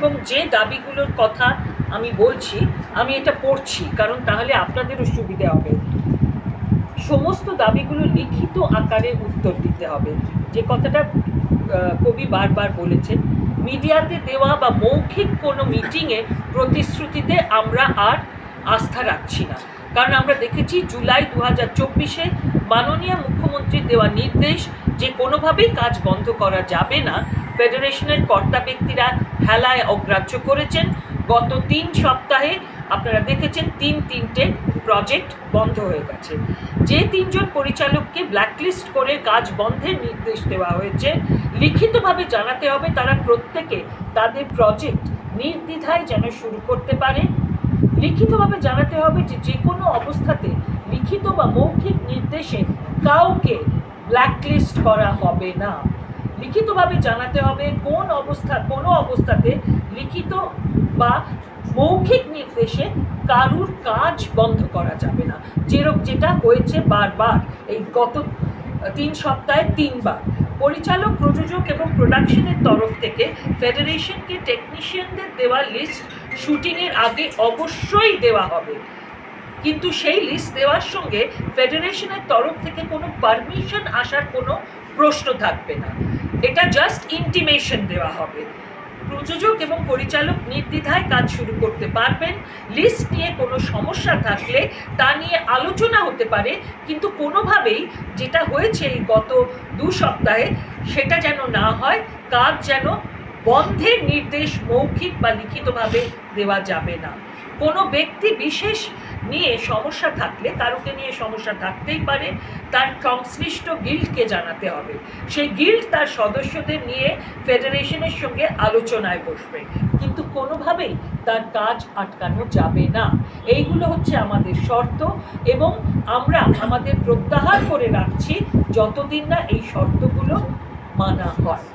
এবং যে দাবিগুলোর কথা আমি বলছি, আমি এটা পড়ছি, কারণ তাহলে আপনাদেরও সুবিধে হবে। সমস্ত দাবিগুলো লিখিত আকারে উত্তর দিতে হবে। যে কথাটা কবি বারবার বলেছেন, মিডিয়াতে দেওয়া বা মৌখিক কোনো মিটিংয়ে প্রতিশ্রুতিতে আমরা আর আস্থা রাখছি না। কারণ আমরা দেখেছি, জুলাই দু হাজার চব্বিশে মাননীয় মুখ্যমন্ত্রীর দেওয়া নির্দেশ যে কোনোভাবেই কাজ বন্ধ করা যাবে না ফেডারেশনের কর্তা ব্যক্তিরা হেলায় অগ্রাহ্য করেছেন। গত তিন সপ্তাহে আপনারা দেখেছেন তিন তিনটে প্রজেক্ট বন্ধ হয়ে গেছে। যে তিনজন পরিচালককে ব্ল্যাকলিস্ট করে কাজ বন্ধের নির্দেশ দেওয়া হয়েছে, লিখিতভাবে জানাতে হবে তারা প্রত্যেকে তাদের প্রজেক্ট নির্দ্বিধায় যেন শুরু করতে পারে। লিখিতভাবে জানাতে হবে যে যে কোনো অবস্থাতে লিখিত বা মৌখিক নির্দেশে কাউকে ব্ল্যাকলিস্ট করা হবে না। লিখিতভাবে জানাতে হবে কোন অবস্থা, কোনো অবস্থাতে লিখিত বা মৌখিক নির্দেশে কারুর কাজ বন্ধ করা যাবে না। যেরকম যেটা হয়েছে বারবার, এই গত তিন সপ্তাহে তিনবার। পরিচালক, প্রযোজক এবং প্রোডাকশনের তরফ থেকে ফেডারেশনকে টেকনিশিয়ানদের দেওয়া লিস্ট শুটিংয়ের আগে অবশ্যই দেওয়া হবে। কিন্তু সেই লিস্ট দেওয়ার সঙ্গে ফেডারেশনের তরফ থেকে কোনো পারমিশন আসার কোনো প্রশ্ন থাকবে না। এটা জাস্ট ইন্টিমেশন দেওয়া হবে। প্রযোজক এবং পরিচালক নির্দ্বিধায় কাজ শুরু করতে পারবেন। লিস্ট নিয়ে কোনো সমস্যা থাকলে তা নিয়ে আলোচনা হতে পারে, কিন্তু কোনোভাবেই যেটা হয়েছে এই গত দু সপ্তাহে সেটা যেন না হয়, কাজ যেন বন্ধের নির্দেশ মৌখিক বা লিখিতভাবে দেওয়া যাবে না। কোনো ব্যক্তি বিশেষ নিয়ে সমস্যা থাকলে কারোকে নিয়ে সমস্যা থাকতেই পারে। তার সংশ্লিষ্ট গিল্ডকে জানাতে হবে। সেই গিল্ড তার সদস্যদের নিয়ে ফেডারেশনের সঙ্গে আলোচনায় বসবে। কিন্তু কোনোভাবেই তার কাজ আটকানো যাবে না। এইগুলো হচ্ছে আমাদের শর্ত এবং আমরা আমাদের প্রত্যাহার করে রাখছি যতদিন না এই শর্তগুলো মানা হয়।